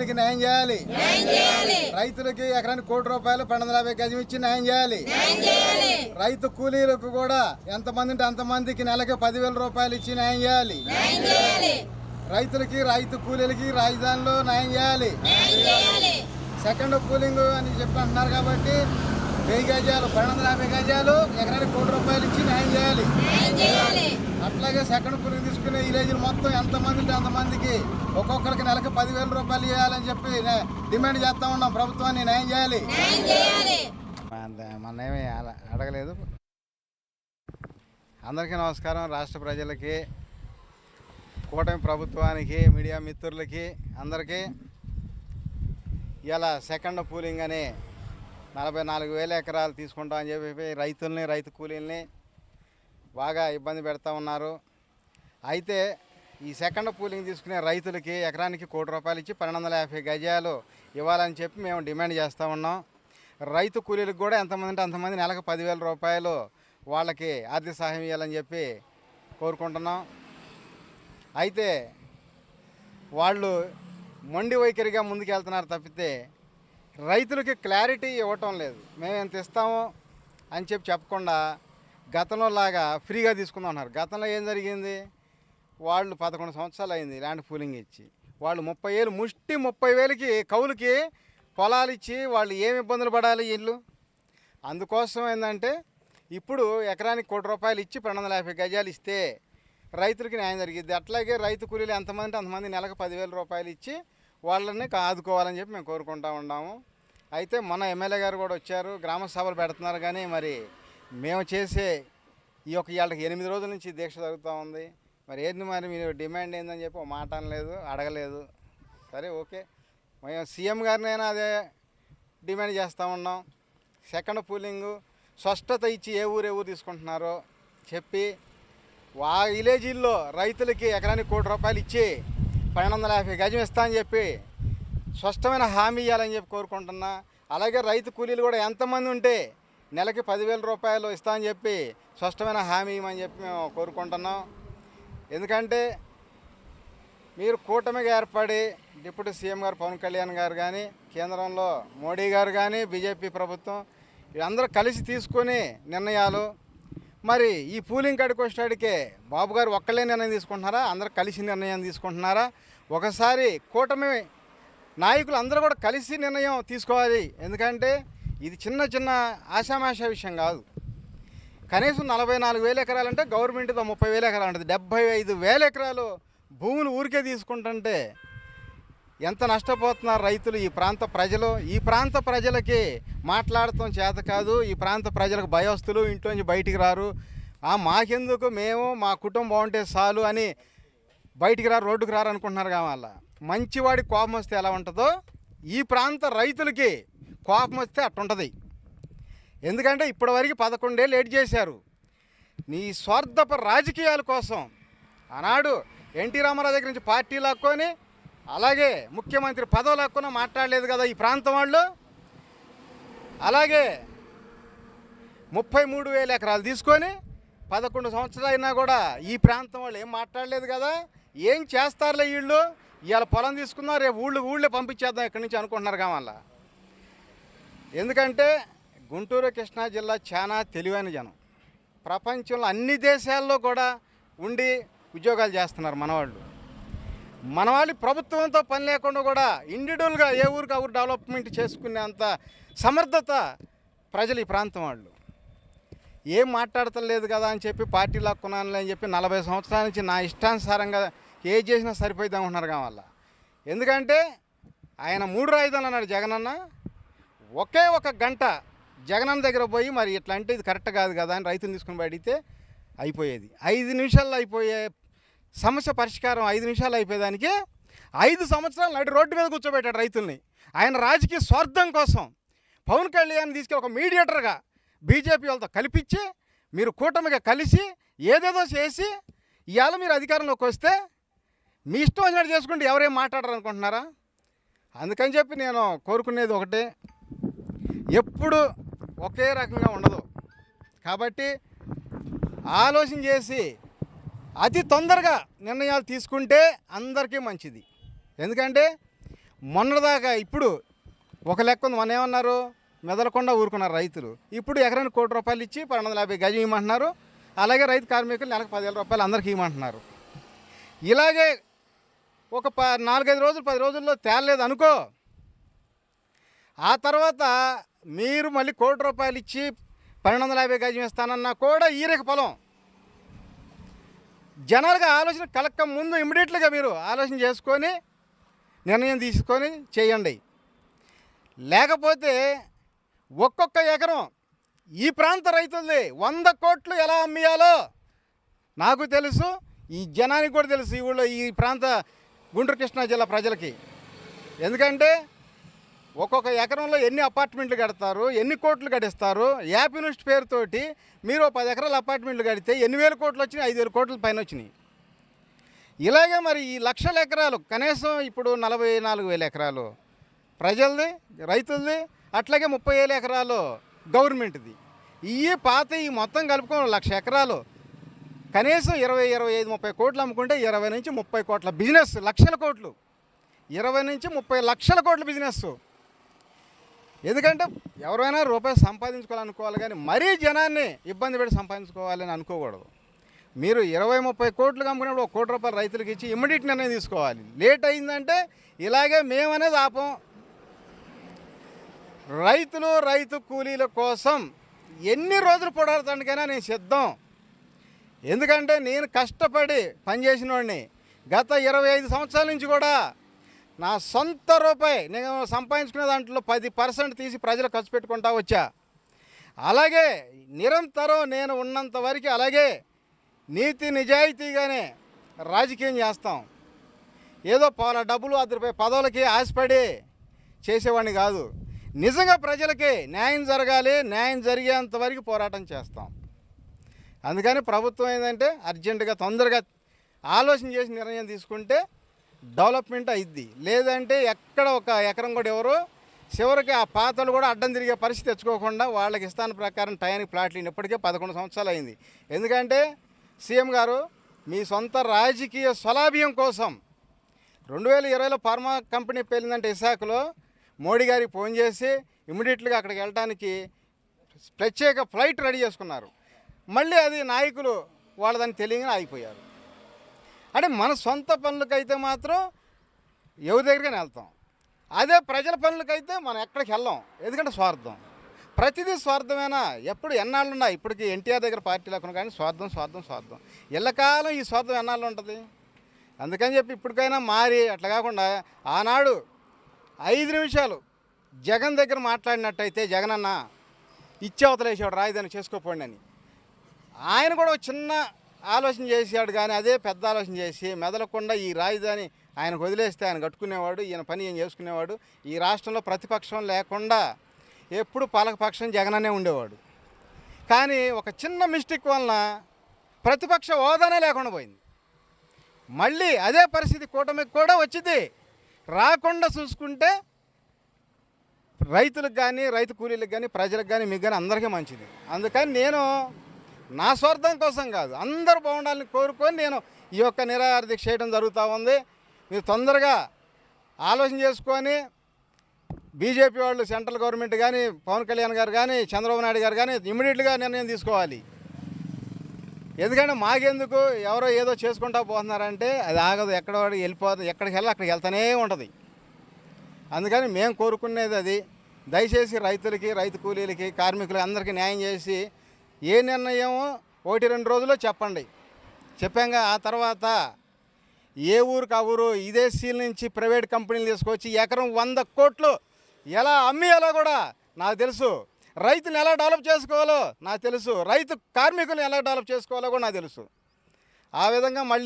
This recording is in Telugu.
కూలీలకి న్యాయం చేయాలి. రైతులకి ఎకరానికి కోటి రూపాయలు పన్నెండు వందల యాభై గజం ఇచ్చి న్యాయం చేయాలి. రైతు కూలీలకు కూడా ఎంతమంది ఉంటే అంతమందికి నెలకి పదివేల రూపాయలు ఇచ్చి న్యాయం చేయాలి. రైతులకి రైతు కూలీలకి రాజధానిలో న్యాయం చేయాలి. సెకండ్ కూలింగ్ అని చెప్పి అంటున్నారు కాబట్టి వెయ్యి గజాలు పన్నెండు వందల యాభై గజాలు ఎకరానికి కోటి రూపాయలు ఇచ్చి న్యాయం చేయాలి. అట్లాగే సెకండ్ కూలింగ్ తీసుకునే విలేజ్లు మొత్తం ఎంతమంది ఉంటే అంతమందికి ఒక్కొక్కరికి నెలకు పదివేల రూపాయలు ఇవ్వాలని చెప్పి డిమాండ్ చేస్తా ఉన్నాం ప్రభుత్వాన్ని. న్యాయం చేయాలి. మనమేమి అడగలేదు. అందరికీ నమస్కారం. రాష్ట్ర ప్రజలకి కూటమి ప్రభుత్వానికి మీడియా మిత్రులకి అందరికీ. ఇలా సెకండ్ పూలింగ్ అని నలభై నాలుగు వేల ఎకరాలు తీసుకుంటామని చెప్పి రైతుల్ని రైతు కూలీల్ని బాగా ఇబ్బంది పెడతా ఉన్నారు. అయితే ఈ సెకండ్ పూలింగ్ తీసుకునే రైతులకి ఎకరానికి కోటి రూపాయలు ఇచ్చి పన్నెండు వందల యాభై గజాలు ఇవ్వాలని చెప్పి మేము డిమాండ్ చేస్తూ ఉన్నాం. రైతు కూలీలకు కూడా ఎంతమంది అంటే అంతమంది నెలకు పదివేల రూపాయలు వాళ్ళకి ఆర్థిక సహాయం ఇవ్వాలని చెప్పి కోరుకుంటున్నాం. అయితే వాళ్ళు మొండి వైఖరిగా ముందుకెళ్తున్నారు తప్పితే రైతులకి క్లారిటీ ఇవ్వటం లేదు. మేము ఎంత ఇస్తాము అని చెప్పి చెప్పకుండా గతంలో లాగా ఫ్రీగా తీసుకుందాం అన్నారు. గతంలో ఏం జరిగింది? వాళ్ళు పదకొండు సంవత్సరాలు అయింది ల్యాండ్ పూలింగ్ ఇచ్చి. వాళ్ళు ముప్పై వేలు ముష్టి ముప్పై వేలకి కౌలుకి పొలాలు ఇచ్చి వాళ్ళు ఏమి ఇబ్బందులు పడాలి ఇల్లు అందుకోసం ఏంటంటే ఇప్పుడు ఎకరానికి కోటి రూపాయలు ఇచ్చి రెండు వందల యాభై గజాలు ఇస్తే రైతులకి న్యాయం జరిగింది అట్లాగే రైతు కూలీలు ఎంతమంది అంటే అంతమంది నెలకు పదివేల రూపాయలు ఇచ్చి వాళ్ళని ఆదుకోవాలని చెప్పి మేము కోరుకుంటా ఉన్నాము. అయితే మన ఎమ్మెల్యే గారు కూడా వచ్చారు గ్రామ సభలు పెడుతున్నారు కానీ మరి మేము చేసే ఈ యొక్క ఇవాళకి ఎనిమిది రోజుల నుంచి దీక్ష జరుగుతూ ఉంది. మరి ఏంది మరి మీరు డిమాండ్ ఏందని చెప్పి మాట అనలేదు అడగలేదు. సరే ఓకే. మేము సీఎం గారినైనా అదే డిమాండ్ చేస్తూ ఉన్నాం. సెకండ్ పూలింగు స్పష్టత ఇచ్చి ఏ ఊరు ఏ ఊరు తీసుకుంటున్నారో చెప్పి వా విలేజీల్లో రైతులకి ఎకరానికి కోటి రూపాయలు ఇచ్చి పన్నెండు వందల యాభై గజం ఇస్తా అని చెప్పి స్పష్టమైన హామీ ఇవ్వాలని చెప్పి కోరుకుంటున్నా. అలాగే రైతు కూలీలు కూడా ఎంతమంది ఉంటే నెలకి పదివేల రూపాయలు ఇస్తామని చెప్పి స్పష్టమైన హామీ ఇవ్వమని చెప్పి మేము కోరుకుంటున్నాం. ఎందుకంటే మీరు కూటమిగా ఏర్పడి డిప్యూటీ సీఎం గారు పవన్ కళ్యాణ్ గారు కానీ కేంద్రంలో మోడీ గారు కానీ బీజేపీ ప్రభుత్వం వీళ్ళందరూ కలిసి తీసుకొని నిర్ణయాలు. మరి ఈ పూలింగ్ కాడికి వచ్చేటికే బాబు గారు ఒక్కళ్ళే నిర్ణయం తీసుకుంటున్నారా? అందరూ కలిసి నిర్ణయం తీసుకుంటున్నారా? ఒకసారి కూటమి నాయకులు అందరూ కూడా కలిసి నిర్ణయం తీసుకోవాలి. ఎందుకంటే ఇది చిన్న చిన్న ఆశామాషా విషయం కాదు. కనీసం నలభై నాలుగు వేల ఎకరాలంటే గవర్నమెంట్తో ముప్పై వేల ఎకరాలు ఉంటుంది. డెబ్బై ఐదు వేల ఎకరాలు భూములు ఊరికే తీసుకుంటుంటే ఎంత నష్టపోతున్నారు రైతులు ఈ ప్రాంత ప్రజలు. ఈ ప్రాంత ప్రజలకి మాట్లాడటం చేత కాదు. ఈ ప్రాంత ప్రజలకు భయస్తులు ఇంట్లోంచి బయటికి రారు. ఆ మాకెందుకు? మేము మా కుటుంబం బాగుంటే చాలు అని బయటికి రారు రోడ్డుకు రారు అనుకుంటున్నారు కావాలా మంచివాడి కోపం వస్తే ఎలా ఉంటుందో ఈ ప్రాంత రైతులకి కోపం వస్తే అట్టుంటుంది. ఎందుకంటే ఇప్పటివరకు పదకొండేళ్ళు లేట్ చేశారు. నీ స్వార్థప రాజకీయాల కోసం ఆనాడు ఎన్టీ రామారావు దగ్గర నుంచి పార్టీ లాక్కొని అలాగే ముఖ్యమంత్రి పదవి లాక్కున్నా మాట్లాడలేదు కదా ఈ ప్రాంతం వాళ్ళు. అలాగే ముప్పై మూడు వేల ఎకరాలు తీసుకొని పదకొండు సంవత్సరాలు అయినా కూడా ఈ ప్రాంతం వాళ్ళు ఏం మాట్లాడలేదు కదా ఏం చేస్తారులే వీళ్ళు? ఇవాళ పొలం తీసుకున్నా రేపు ఊళ్ళు ఊళ్ళో పంపించేద్దాం ఇక్కడి నుంచి అనుకుంటున్నారు కావాల ఎందుకంటే గుంటూరు కృష్ణా జిల్లా చాలా తెలివైన జనం. ప్రపంచంలో అన్ని దేశాల్లో కూడా ఉండి ఉద్యోగాలు చేస్తున్నారు మనవాళ్ళు. మనవాళ్ళు ప్రభుత్వంతో పని లేకుండా కూడా ఇండివిజువల్గా ఏ ఊరికి ఊరు డెవలప్మెంట్ చేసుకునేంత సమర్థత ప్రజలు ఈ ప్రాంతం వాళ్ళు. ఏం మాట్లాడతలేదు కదా అని చెప్పి పార్టీ లాక్కున్నాను అని చెప్పి నలభై సంవత్సరాల నుంచి నా ఇష్టానుసారంగా ఏ చేసినా సరిపోయింది అనుకుంటున్నారు కావాల ఎందుకంటే ఆయన మూడు రాజధానులు అన్నాడు జగనన్న. ఒకే ఒక గంట జగనన్న దగ్గర పోయి మరి ఇట్లా అంటే ఇది కరెక్ట్ కాదు కదా అని రైతుని తీసుకుని అడిగితే అయిపోయేది. ఐదు నిమిషాల్లో అయిపోయే సమస్య పరిష్కారం ఐదు నిమిషాలు అయిపోయేదానికి ఐదు సంవత్సరాలు నడి రోడ్డు మీద కూర్చోబెట్టాడు రైతుల్ని. ఆయన రాజకీయ స్వార్థం కోసం పవన్ కళ్యాణ్ తీసుకెళ్ళి ఒక మీడియేటర్గా బీజేపీ వాళ్ళతో కల్పించి మీరు కూటమిగా కలిసి ఏదేదో చేసి ఇవాళ మీరు అధికారంలోకి వస్తే మీ ఇష్టం వచ్చినట్టు చేసుకుంటే ఎవరేం మాట్లాడరు అనుకుంటున్నారా అందుకని చెప్పి నేను కోరుకునేది ఒకటే. ఎప్పుడు ఒకే రకంగా ఉండదు. కాబట్టి ఆలోచన చేసి అతి తొందరగా నిర్ణయాలు తీసుకుంటే అందరికీ మంచిది. ఎందుకంటే మొన్నటిదాకా ఇప్పుడు ఒక లెక్క ఉంది. మన ఏమన్నారు? మెదలకుండా ఊరుకున్నారు రైతులు. ఇప్పుడు ఎకరానికి కోటి రూపాయలు ఇచ్చి పన్నెండు వందల యాభై గజం ఇవ్వమంటున్నారు. అలాగే రైతు కార్మికులు నెలకు పదివేల రూపాయలు అందరికీ ఇవ్వమంటున్నారు. ఇలాగే ఒక ప నాలుగైదు రోజులు పది రోజుల్లో తేలలేదు అనుకో. ఆ తర్వాత మీరు మళ్ళీ కోటి రూపాయలు ఇచ్చి పన్నెండు వందల యాభై గజం ఇస్తానన్నా కూడా ఈరక పొలం జనరల్గా ఆలోచన కలక్క ముందు ఇమ్మీడియట్లీగా మీరు ఆలోచన చేసుకొని నిర్ణయం తీసుకొని చేయండి. లేకపోతే ఒక్కొక్క ఎకరం ఈ ప్రాంత రైతులది వంద కోట్లు ఎలా అమ్మేయాలో నాకు తెలుసు ఈ జనానికి కూడా తెలుసు ఈ ఊళ్ళో ఈ ప్రాంత గుంటూరు కృష్ణా జిల్లా ప్రజలకి. ఎందుకంటే ఒక్కొక్క ఎకరంలో ఎన్ని అపార్ట్మెంట్లు కడతారు ఎన్ని కోట్లు గడిస్తారు యాప్ పేరుతోటి మీరు పది ఎకరాల అపార్ట్మెంట్లు కడితే ఎన్ని వేల కోట్లు వచ్చినాయి ఐదు వేల కోట్ల పైన వచ్చినాయి. ఇలాగే మరి ఈ లక్షల ఎకరాలు కనీసం ఇప్పుడు నలభై నాలుగు వేల ఎకరాలు ప్రజలది రైతులది అట్లాగే ముప్పై వేల ఎకరాలు గవర్నమెంట్ది. ఈ పాత ఈ మొత్తం కలుపుకొని లక్ష ఎకరాలు కనీసం ఇరవై ఇరవై ఐదు ముప్పై కోట్లు అమ్ముకుంటే ఇరవై నుంచి ముప్పై కోట్ల బిజినెస్ లక్షల కోట్లు. ఇరవై నుంచి ముప్పై లక్షల కోట్ల బిజినెస్. ఎందుకంటే ఎవరైనా రూపాయి సంపాదించుకోవాలనుకోవాలి కానీ మరీ జనాన్ని ఇబ్బంది పెట్టి సంపాదించుకోవాలని అనుకోకూడదు. మీరు ఇరవై ముప్పై కోట్లు అమ్ముకున్నప్పుడు ఒక కోటి రూపాయలు రైతులకు ఇచ్చి ఇమ్మీడియట్ నిర్ణయం తీసుకోవాలి. లేట్ అయిందంటే ఇలాగే మేమనేది ఆపం. రైతులు రైతు కూలీల కోసం ఎన్ని రోజులు పోరాడతానికైనా నేను సిద్ధం. ఎందుకంటే నేను కష్టపడి పనిచేసిన వాడిని గత ఇరవై ఐదు సంవత్సరాల నుంచి కూడా నా సొంత రూపాయి నేను సంపాదించుకునే దాంట్లో పది పర్సెంట్ తీసి ప్రజలు ఖర్చు పెట్టుకుంటా వచ్చా. అలాగే నిరంతరం నేను ఉన్నంత వరకు అలాగే నీతి నిజాయితీగానే రాజకీయం చేస్తాం. ఏదో పాల డబ్బులు అది రూపాయి పదవులకి ఆశపడి చేసేవాడిని కాదు. నిజంగా ప్రజలకి న్యాయం జరగాలి న్యాయం జరిగేంత వరకు పోరాటం చేస్తాం. అందుకని ప్రభుత్వం ఏంటంటే అర్జెంటుగా తొందరగా ఆలోచన చేసి నిర్ణయం తీసుకుంటే డెవలప్మెంట్ అయింది లేదంటే ఎక్కడ ఒక ఎకరం కూడా ఎవరు చివరికి ఆ పాతలు కూడా అడ్డం తిరిగే పరిస్థితి తెచ్చుకోకుండా వాళ్ళకి ఇస్తాన ప్రకారం టయానికి ప్లాట్లు ఇప్పటికే పదకొండు సంవత్సరాలు అయింది. ఎందుకంటే సీఎం గారు మీ సొంత రాజకీయ స్వలాభ్యం కోసం రెండు వేల ఇరవైలో ఫార్మా కంపెనీ పేలిందంటే విశాఖలో మోడీ గారికి ఫోన్ చేసి ఇమీడియట్గా అక్కడికి వెళ్ళడానికి ప్రత్యేక ఫ్లైట్ రెడీ చేసుకున్నారు. మళ్ళీ అది నాయకులు వాళ్ళదని తెలియగానే ఆగిపోయారు. అంటే మన సొంత పనులకైతే మాత్రం ఎవరి దగ్గరికైనా వెళ్తాం. అదే ప్రజల పనులకైతే మనం ఎక్కడికి వెళ్ళాం. ఎందుకంటే స్వార్థం. ప్రతిదీ స్వార్థమేనా? ఎప్పుడు ఎన్నాళ్ళు ఉన్నాయి ఇప్పటికి ఎన్టీఆర్ దగ్గర పార్టీ లేకుండా కానీ స్వార్థం స్వార్థం స్వార్థం. ఎల్లకాలం ఈ స్వార్థం ఎన్నాళ్ళు ఉంటుంది? అందుకని చెప్పి ఇప్పటికైనా మారి అట్లా కాకుండా ఆనాడు ఐదు నిమిషాలు జగన్ దగ్గర మాట్లాడినట్టయితే జగన్ అన్న ఇచ్చే అవతలేసేవాడు రాజధాని చేసుకోపోండి అని. ఆయన కూడా చిన్న ఆలోచన చేశాడు కానీ అదే పెద్ద ఆలోచన చేసి మెదలకుండా ఈ రాజధాని ఆయనకు వదిలేస్తే ఆయన కట్టుకునేవాడు ఈయన పని ఈయన చేసుకునేవాడు ఈ రాష్ట్రంలో ప్రతిపక్షం లేకుండా ఎప్పుడు పాలకపక్షం జగననే ఉండేవాడు. కానీ ఒక చిన్న మిస్టేక్ వలన ప్రతిపక్ష హోదానే లేకుండా పోయింది. మళ్ళీ అదే పరిస్థితి కూటమికి కూడా వచ్చింది. రాకుండా చూసుకుంటే రైతులకు కానీ రైతు కూలీలకు కానీ ప్రజలకు కానీ మీకు కానీ అందరికీ మంచిది. అందుకని నేను నా స్వార్థం కోసం కాదు అందరూ బాగుండాలని కోరుకొని నేను ఈ యొక్క నిరాహార దీక్ష చేయడం జరుగుతూ ఉంది. మీరు తొందరగా ఆలోచన చేసుకొని బీజేపీ వాళ్ళు సెంట్రల్ గవర్నమెంట్ కానీ పవన్ కళ్యాణ్ గారు కానీ చంద్రబాబు నాయుడు గారు కానీ ఇమ్మీడియట్గా నిర్ణయం తీసుకోవాలి. ఎందుకంటే మాకెందుకు? ఎవరో ఏదో చేసుకుంటా పోతున్నారంటే అది ఆగదు. ఎక్కడ వెళ్ళిపోతుంది ఎక్కడికి వెళ్ళి అక్కడికి వెళ్తూనే ఉంటుంది. అందుకని మేము కోరుకునేది అది. దయచేసి రైతులకి రైతు కూలీలకి కార్మికులకి అందరికీ న్యాయం చేసి ఏ నిర్ణయం ఒకటి రెండు రోజుల్లో చెప్పండి. చెప్పాక ఆ తర్వాత ఏ ఊరికి ఆ ఊరు ఇదే నుంచి ప్రైవేట్ కంపెనీలు తీసుకొచ్చి ఎకరం వంద కోట్లు ఎలా అమ్మేయాలో కూడా నాకు తెలుసు. రైతుని ఎలా డెవలప్ చేసుకోవాలో నాకు తెలుసు. రైతు కార్మికులను ఎలా డెవలప్ చేసుకోవాలో కూడా నాకు తెలుసు. ఆ విధంగా మళ్ళీ